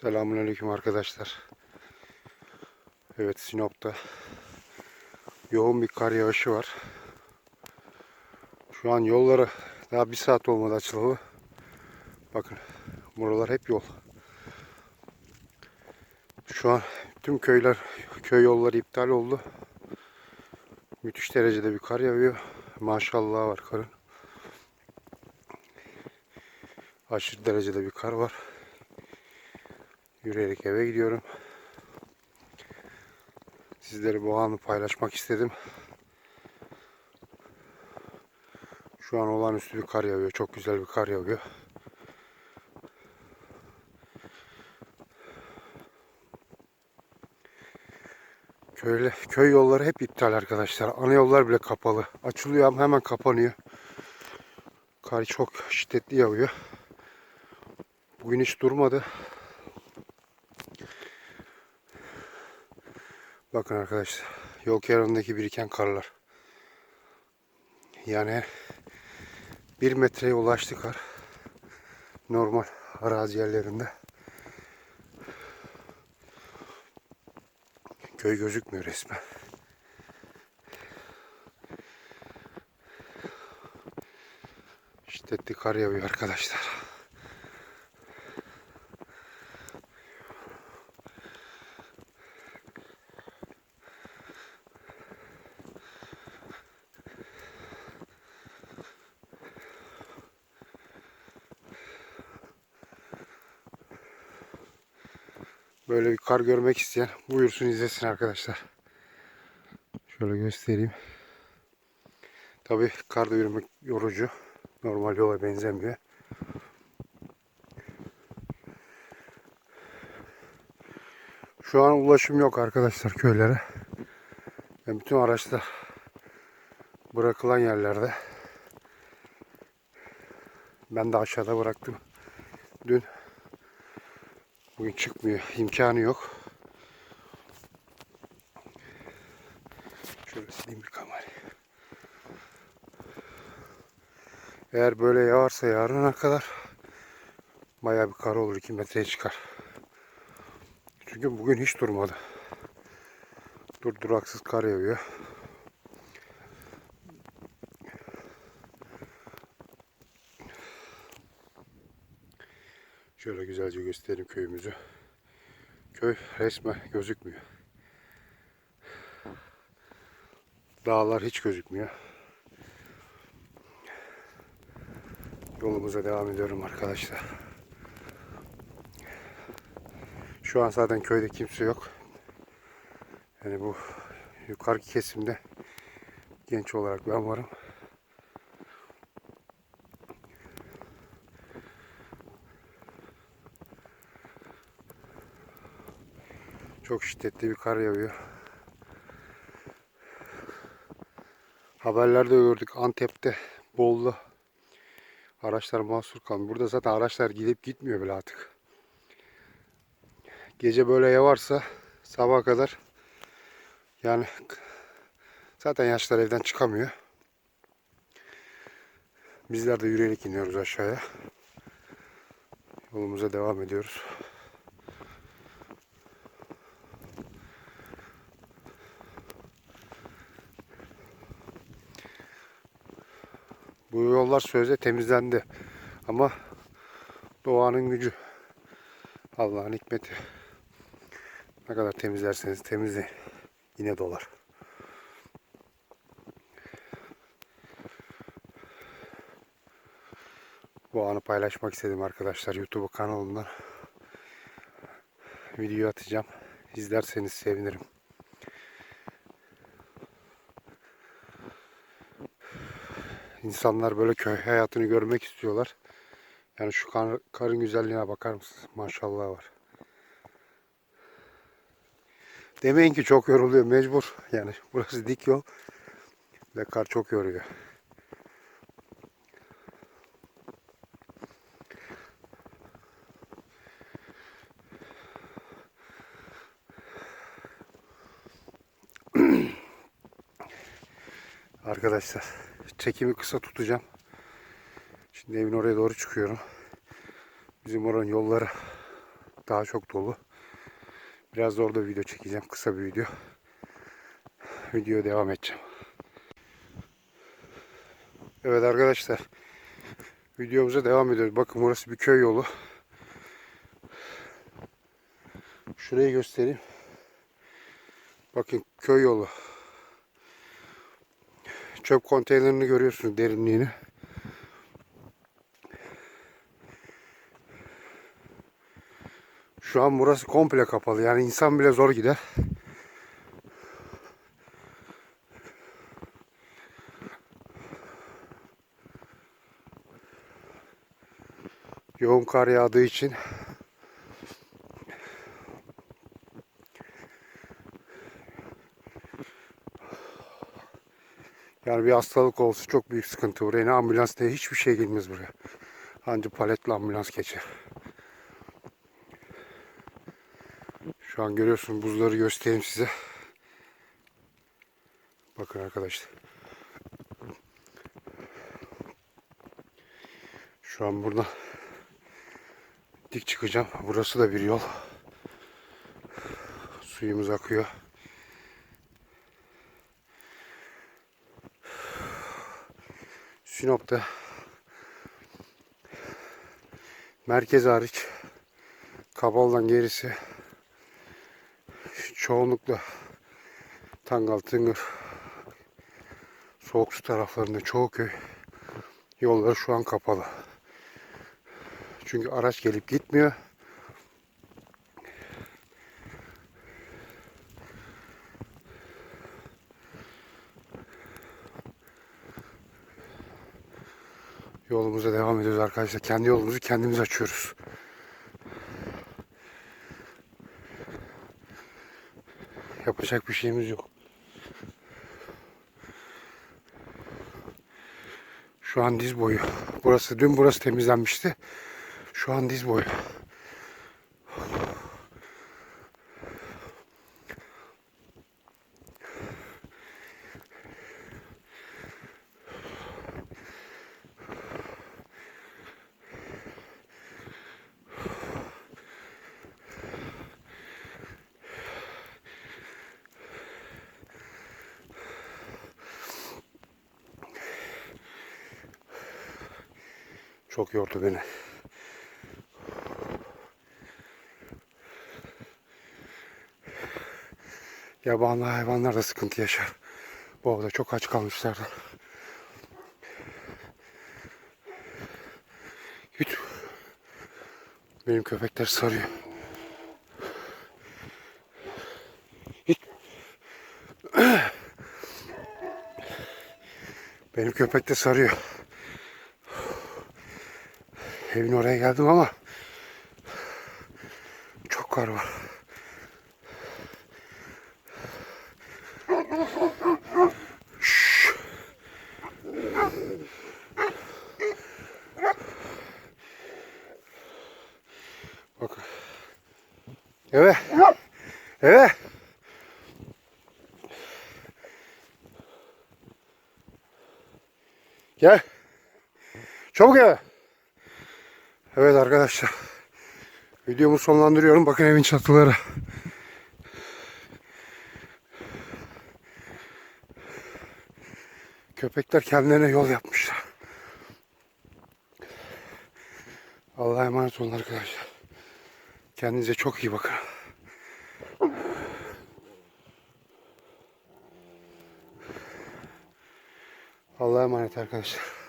Selamünaleyküm arkadaşlar. Evet Sinop'ta yoğun bir kar yağışı var. Şu an yolları daha bir saat olmadı açılalı. Bakın buralar hep yol. Şu an tüm köyler, köy yolları iptal oldu. Müthiş derecede bir kar yağıyor. Maşallah var karın. Aşırı derecede bir kar var. Yürüyerek eve gidiyorum. Sizlere bu anı paylaşmak istedim. Şu an olağanüstü bir kar yağıyor. Çok güzel bir kar yağıyor. Köyle, köy yolları hep iptal arkadaşlar. Ana yollar bile kapalı. Açılıyor ama hemen kapanıyor. Kar çok şiddetli yağıyor. Bugün hiç durmadı. Bakın arkadaşlar. Yol kenarındaki biriken karlar. Yani bir metreye ulaştı kar. Normal arazi yerlerinde. Köy gözükmüyor resmen. Şiddetli kar yağıyor arkadaşlar. Böyle bir kar görmek isteyen buyursun izlesin arkadaşlar. Şöyle göstereyim. Tabi karda yürümek yorucu. Normal yola benzemiyor. Şu an ulaşım yok arkadaşlar köylere. Yani bütün araçlar bırakılan yerlerde. Ben de aşağıda bıraktım. Dün Bugün çıkmıyor. imkanı yok. Şöyle sileyim bir kamerayı. Eğer böyle yağarsa yarına kadar bayağı bir kar olur. 2 metreye çıkar. Çünkü bugün hiç durmadı. Dur duraksız kar yağıyor. Şöyle güzelce göstereyim köyümüzü. Köy resmen gözükmüyor. Dağlar hiç gözükmüyor. Yolumuza devam ediyorum arkadaşlar. Şu an zaten köyde kimse yok. Yani bu yukarı kesimde genç olarak ben varım. Çok şiddetli bir kar yağıyor. Haberlerde gördük Antep'te, Bolu'da araçlar mahsur kalmış. Burada zaten araçlar gidip gitmiyor bile artık. Gece böyle yavarsa sabaha kadar yani zaten yaşlar evden çıkamıyor. Bizler de yürüyerek iniyoruz aşağıya. Yolumuza devam ediyoruz. Bu yollar sözde temizlendi. Ama doğanın gücü. Allah'ın hikmeti. Ne kadar temizlerseniz temizleyin. Yine dolar. Bu anı paylaşmak istedim arkadaşlar YouTube kanalımdan. Video atacağım. İzlerseniz sevinirim. İnsanlar böyle köy hayatını görmek istiyorlar. Yani şu kar, karın güzelliğine bakar mısınız? Maşallah var. Demeyin ki çok yoruluyor mecbur. Yani burası dik yol. Ve kar çok yoruyor. Arkadaşlar çekimi kısa tutacağım. Şimdi evin oraya doğru çıkıyorum. Bizim oranın yolları daha çok dolu. Biraz da orada video çekeceğim. Kısa bir video. Videoya devam edeceğim. Evet arkadaşlar. Videomuza devam ediyoruz. Bakın burası bir köy yolu. Şurayı göstereyim. Bakın köy yolu. Çöp konteynerini görüyorsunuz derinliğini. Şu an burası komple kapalı. Yani insan bile zor gider. Yoğun kar yağdığı için Yani bir hastalık olsa çok büyük sıkıntı buraya. Ne ambulans ne hiçbir şey gelmez buraya. Ancak paletli ambulans geçer. Şu an görüyorsunuz buzları göstereyim size. Bakın arkadaşlar. Şu an burada dik çıkacağım. Burası da bir yol. Suyumuz akıyor. Sinop'ta merkez hariç Kabal'dan gerisi çoğunlukla Tangal, Tıngır soğuk su taraflarında çoğu köy yolları şu an kapalı. Çünkü araç gelip gitmiyor. Yolumuza devam ediyoruz arkadaşlar. Kendi yolumuzu kendimiz açıyoruz. Yapacak bir şeyimiz yok. Şu an diz boyu. Burası dün burası temizlenmişti. Şu an diz boyu. Çok yordu beni. Yabani hayvanlar da sıkıntı yaşar. Bu arada çok aç kalmışlardı. Git. Benim köpekler sarıyor. Git. Benim köpek de sarıyor. Evin oraya geldim ama çok kar var. Şşş. Bakın. Evet. Evet. Gel. Çabuk eve. Evet arkadaşlar. Videomu sonlandırıyorum. Bakın evin çatıları. Köpekler kendilerine yol yapmışlar. Allah'a emanet olun arkadaşlar. Kendinize çok iyi bakın. Allah'a emanet arkadaşlar.